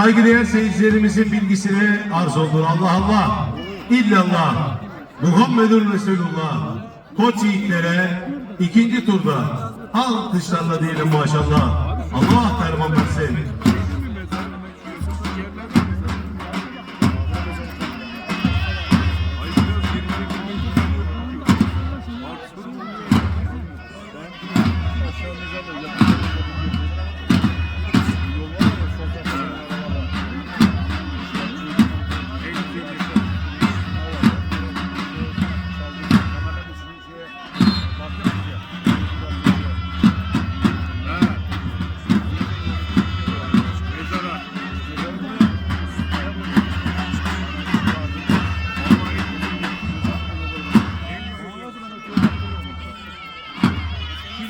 Saygıdeğer seyircilerimizin bilgisine arz olur. Allah Allah, illallah, Muhammedur Resulullah. Koç yiğitlere ikinci turda alkışlarla diyelim maşallah. Allah ferman versin.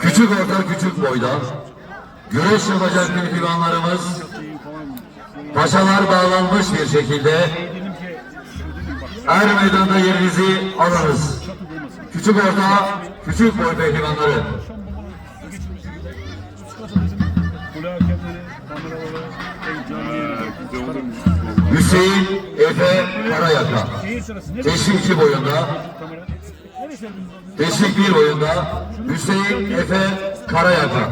küçük orta küçük boyda güreş yapacak pehlivanlarımız paşalar bağlanmış bir şekilde er meydanda yerinizi alınız. Küçük orta küçük boy pehlivanları. Hüseyin Efe Karayaka. Teşvik 2 boyunda. Teşvik 1 boyunda. Hüseyin Efe Karayaka.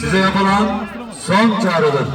Size yapılan son çağrıdır.